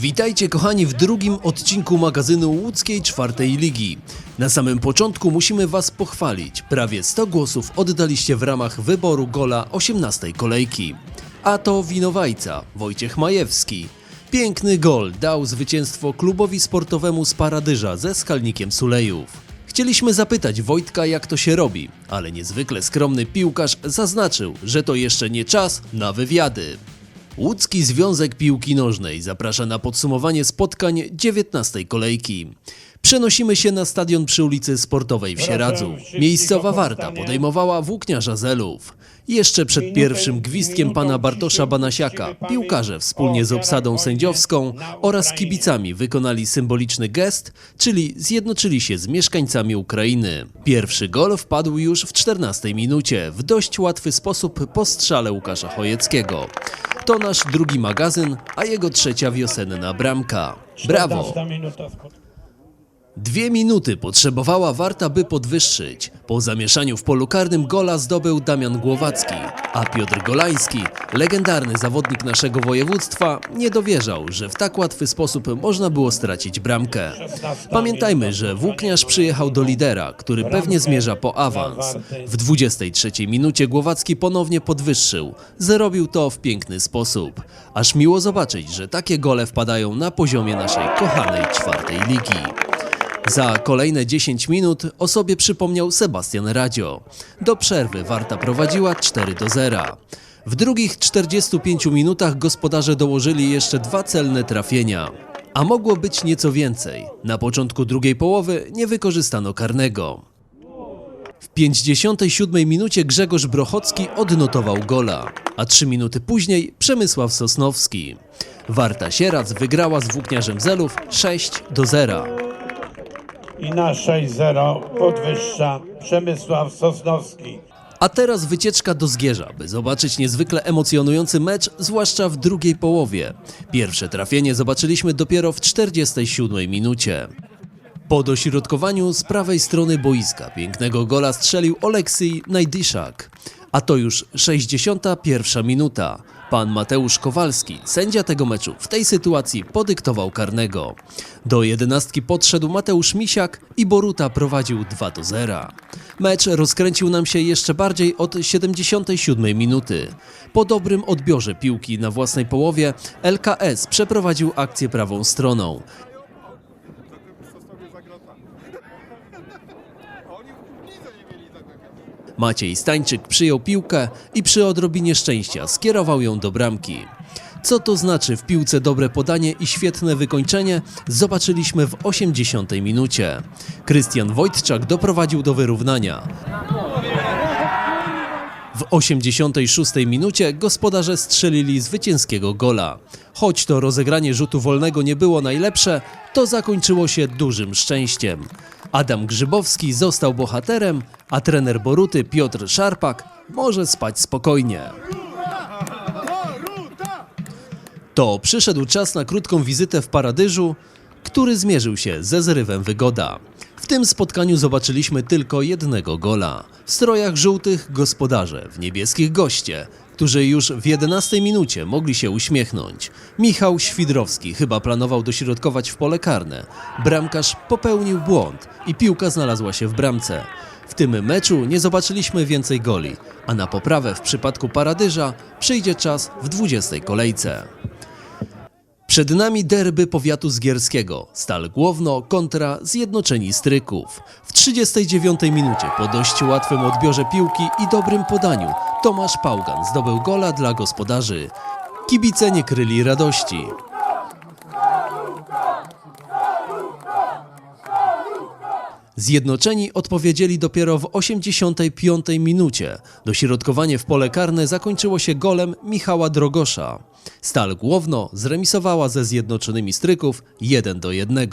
Witajcie kochani w drugim odcinku magazynu łódzkiej czwartej ligi. Na samym początku musimy Was pochwalić. Prawie 100 głosów oddaliście w ramach wyboru gola 18 kolejki. A to winowajca Wojciech Majewski. Piękny gol dał zwycięstwo klubowi sportowemu z Paradyża ze Skalnikiem Sulejów. Chcieliśmy zapytać Wojtka, jak to się robi, ale niezwykle skromny piłkarz zaznaczył, że to jeszcze nie czas na wywiady. Łódzki Związek Piłki Nożnej zaprasza na podsumowanie spotkań 19 kolejki. Przenosimy się na stadion przy ulicy Sportowej w Sieradzu. Miejscowa Warta podejmowała włókniarza Zelów. Jeszcze przed pierwszym gwizdkiem pana Bartosza Banasiaka piłkarze wspólnie z obsadą sędziowską oraz kibicami wykonali symboliczny gest, czyli zjednoczyli się z mieszkańcami Ukrainy. Pierwszy gol wpadł już w 14 minucie w dość łatwy sposób po strzale Łukasza Chojeckiego. To nasz drugi magazyn, a jego trzecia wiosenna bramka. Brawo! 14 minuta spotkania. Dwie minuty potrzebowała Warta, by podwyższyć. Po zamieszaniu w polu karnym gola zdobył Damian Głowacki, a Piotr Golański, legendarny zawodnik naszego województwa, nie dowierzał, że w tak łatwy sposób można było stracić bramkę. Pamiętajmy, że włókniarz przyjechał do lidera, który pewnie zmierza po awans. W 23 minucie Głowacki ponownie podwyższył. Zrobił to w piękny sposób. Aż miło zobaczyć, że takie gole wpadają na poziomie naszej kochanej czwartej ligi. Za kolejne 10 minut o sobie przypomniał Sebastian Radzio. Do przerwy Warta prowadziła 4 do 0. W drugich 45 minutach gospodarze dołożyli jeszcze dwa celne trafienia. A mogło być nieco więcej. Na początku drugiej połowy nie wykorzystano karnego. W 57 minucie Grzegorz Brochocki odnotował gola, a 3 minuty później Przemysław Sosnowski. Warta Sieradz wygrała z włókniarzem Zelów 6 do 0. I na 6-0 podwyższa Przemysław Sosnowski. A teraz wycieczka do Zgierza, by zobaczyć niezwykle emocjonujący mecz, zwłaszcza w drugiej połowie. Pierwsze trafienie zobaczyliśmy dopiero w 47 minucie. Po dośrodkowaniu z prawej strony boiska pięknego gola strzelił Oleksij Najdyszak. A to już 61 minuta. Pan Mateusz Kowalski, sędzia tego meczu, w tej sytuacji podyktował karnego. Do jedenastki podszedł Mateusz Misiak i Boruta prowadził 2 do 0. Mecz rozkręcił nam się jeszcze bardziej od 77 minuty. Po dobrym odbiorze piłki na własnej połowie LKS przeprowadził akcję prawą stroną. Maciej Stańczyk przyjął piłkę i przy odrobinie szczęścia skierował ją do bramki. Co to znaczy w piłce dobre podanie i świetne wykończenie, zobaczyliśmy w 80 minucie. Krystian Wojtczak doprowadził do wyrównania. W 86 minucie gospodarze strzelili zwycięskiego gola. Choć to rozegranie rzutu wolnego nie było najlepsze, to zakończyło się dużym szczęściem. Adam Grzybowski został bohaterem, a trener Boruty Piotr Szarpak może spać spokojnie. To przyszedł czas na krótką wizytę w Paradyżu, który zmierzył się ze zrywem Wygoda. W tym spotkaniu zobaczyliśmy tylko jednego gola. W strojach żółtych gospodarze, w niebieskich goście, którzy już w 11 minucie mogli się uśmiechnąć. Michał Świdrowski chyba planował dośrodkować w pole karne. Bramkarz popełnił błąd i piłka znalazła się w bramce. W tym meczu nie zobaczyliśmy więcej goli, a na poprawę w przypadku Paradyża przyjdzie czas w 20 kolejce. Przed nami derby powiatu zgierskiego. Stal Głowno kontra Zjednoczeni Stryków. W 39 minucie po dość łatwym odbiorze piłki i dobrym podaniu Tomasz Pałgan zdobył gola dla gospodarzy. Kibice nie kryli radości. Zjednoczeni odpowiedzieli dopiero w 85 minucie. Dośrodkowanie w pole karne zakończyło się golem Michała Drogosza. Stal Głowno zremisowała ze Zjednoczonymi Stryków 1 do 1.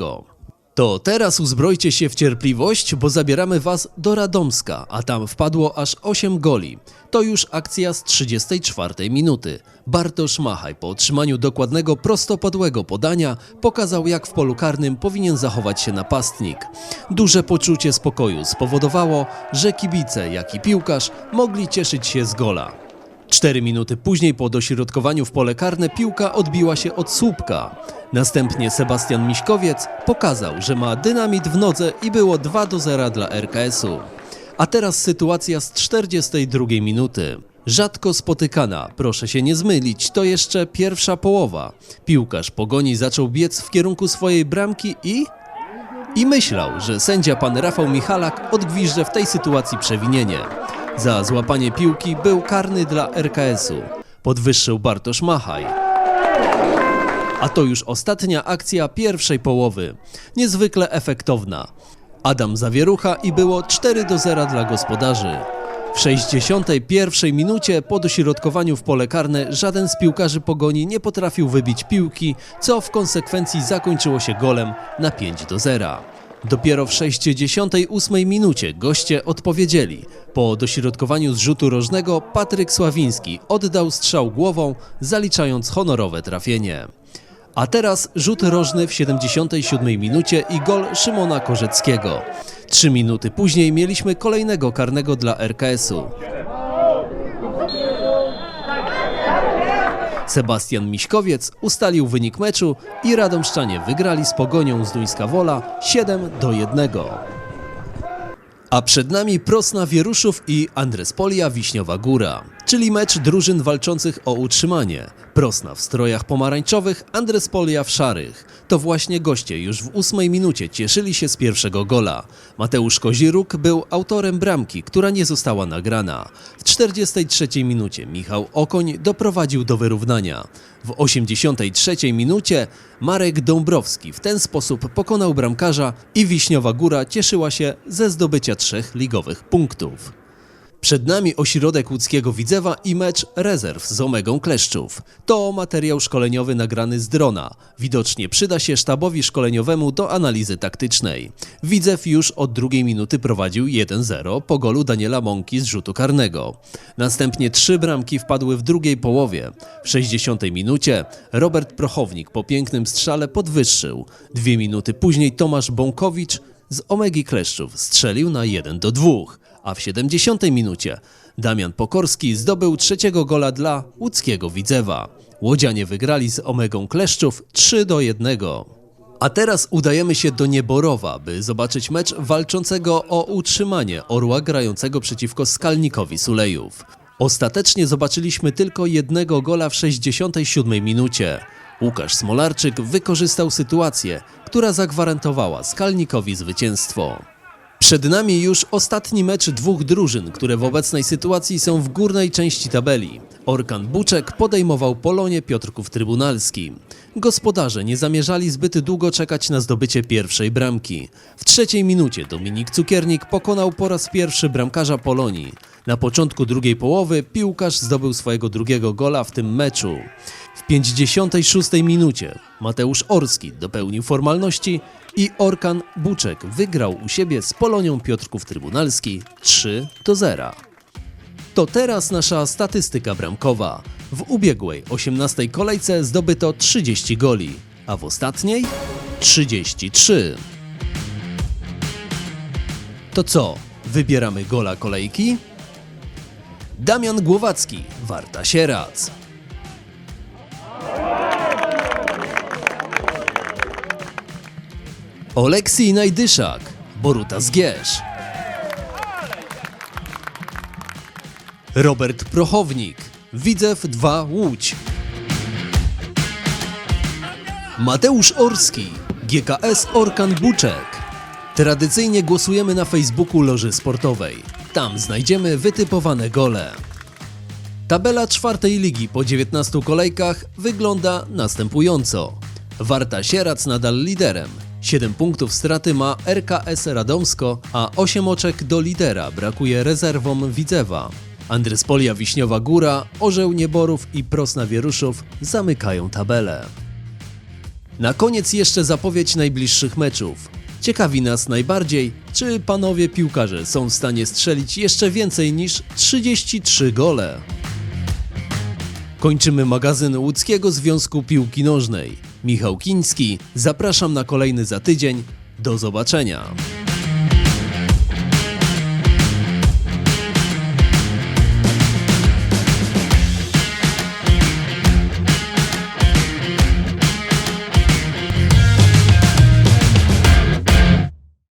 To teraz uzbrojcie się w cierpliwość, bo zabieramy Was do Radomska, a tam wpadło aż 8 goli. To już akcja z 34 minuty. Bartosz Machaj po otrzymaniu dokładnego prostopadłego podania pokazał jak w polu karnym powinien zachować się napastnik. Duże poczucie spokoju spowodowało, że kibice jak i piłkarz mogli cieszyć się z gola. Cztery minuty później po dośrodkowaniu w pole karne piłka odbiła się od słupka. Następnie Sebastian Miśkowiec pokazał, że ma dynamit w nodze i było 2 do 0 dla RKS-u. A teraz sytuacja z 42 minuty. Rzadko spotykana, proszę się nie zmylić, to jeszcze pierwsza połowa. Piłkarz pogoni zaczął biec w kierunku swojej bramki i i myślał, że sędzia pan Rafał Michalak odgwiżdże w tej sytuacji przewinienie. Za złapanie piłki był karny dla RKS-u. Podwyższył Bartosz Machaj. A to już ostatnia akcja pierwszej połowy. Niezwykle efektowna. Adam Zawierucha i było 4 do 0 dla gospodarzy. W 61 minucie po dośrodkowaniu w pole karne żaden z piłkarzy Pogoni nie potrafił wybić piłki, co w konsekwencji zakończyło się golem na 5 do 0. Dopiero w 68 minucie goście odpowiedzieli. Po dośrodkowaniu z rzutu rożnego Patryk Sławiński oddał strzał głową, zaliczając honorowe trafienie. A teraz rzut rożny w 77 minucie i gol Szymona Korzeckiego. Trzy minuty później mieliśmy kolejnego karnego dla RKS-u. Sebastian Miśkowiec ustalił wynik meczu i Radomszczanie wygrali z Pogonią z Duńska Wola 7 do 1. A przed nami Prosna Wieruszów i Andrespolia Wiśniowa Góra, czyli mecz drużyn walczących o utrzymanie. Prosna w strojach pomarańczowych, Andrespolia w szarych. To właśnie goście już w ósmej minucie cieszyli się z pierwszego gola. Mateusz Koziruk był autorem bramki, która nie została nagrana. W 43 minucie Michał Okoń doprowadził do wyrównania. W 83 minucie Marek Dąbrowski w ten sposób pokonał bramkarza i Wiśniowa Góra cieszyła się ze zdobycia trzech ligowych punktów. Przed nami ośrodek łódzkiego Widzewa i mecz rezerw z Omegą Kleszczów. To materiał szkoleniowy nagrany z drona. Widocznie przyda się sztabowi szkoleniowemu do analizy taktycznej. Widzew już od drugiej minuty prowadził 1-0 po golu Daniela Mąki z rzutu karnego. Następnie trzy bramki wpadły w drugiej połowie. W 60 minucie Robert Prochownik po pięknym strzale podwyższył. Dwie minuty później Tomasz Bąkowicz z Omegi Kleszczów strzelił na 1 do 2 a w 70 minucie Damian Pokorski zdobył trzeciego gola dla łódzkiego Widzewa. Łodzianie wygrali z Omegą Kleszczów 3 do 1. A teraz udajemy się do Nieborowa, by zobaczyć mecz walczącego o utrzymanie Orła grającego przeciwko Skalnikowi Sulejów. Ostatecznie zobaczyliśmy tylko jednego gola w 67 minucie. Łukasz Smolarczyk wykorzystał sytuację, która zagwarantowała Skalnikowi zwycięstwo. Przed nami już ostatni mecz dwóch drużyn, które w obecnej sytuacji są w górnej części tabeli. Orkan Buczek podejmował Polonie Piotrków Trybunalski. Gospodarze nie zamierzali zbyt długo czekać na zdobycie pierwszej bramki. W trzeciej minucie Dominik Cukiernik pokonał po raz pierwszy bramkarza Polonii. Na początku drugiej połowy piłkarz zdobył swojego drugiego gola w tym meczu. W 56 minucie Mateusz Orski dopełnił formalności i Orkan Buczek wygrał u siebie z Polonią Piotrków Trybunalski 3 do 0. To teraz nasza statystyka bramkowa. W ubiegłej 18 kolejce zdobyto 30 goli, a w ostatniej 33. To co, wybieramy gola kolejki? Damian Głowacki, Warta Sierac. Oleksij Najdyszak, Boruta Zgierz. Robert Prochownik, Widzew 2 Łódź. Mateusz Orski, GKS Orkan Buczek. Tradycyjnie głosujemy na Facebooku Loży Sportowej. Tam znajdziemy wytypowane gole. Tabela czwartej ligi po 19 kolejkach wygląda następująco. Warta Sierac nadal liderem. 7 punktów straty ma RKS Radomsko, a 8 oczek do lidera brakuje rezerwom Widzewa. Andryspolia Wiśniowa Góra, Orzeł Nieborów i Prosna Wieruszów zamykają tabelę. Na koniec jeszcze zapowiedź najbliższych meczów. Ciekawi nas najbardziej, czy panowie piłkarze są w stanie strzelić jeszcze więcej niż 33 gole. Kończymy magazyn Łódzkiego Związku Piłki Nożnej. Michał Kiński, zapraszam na kolejny za tydzień. Do zobaczenia.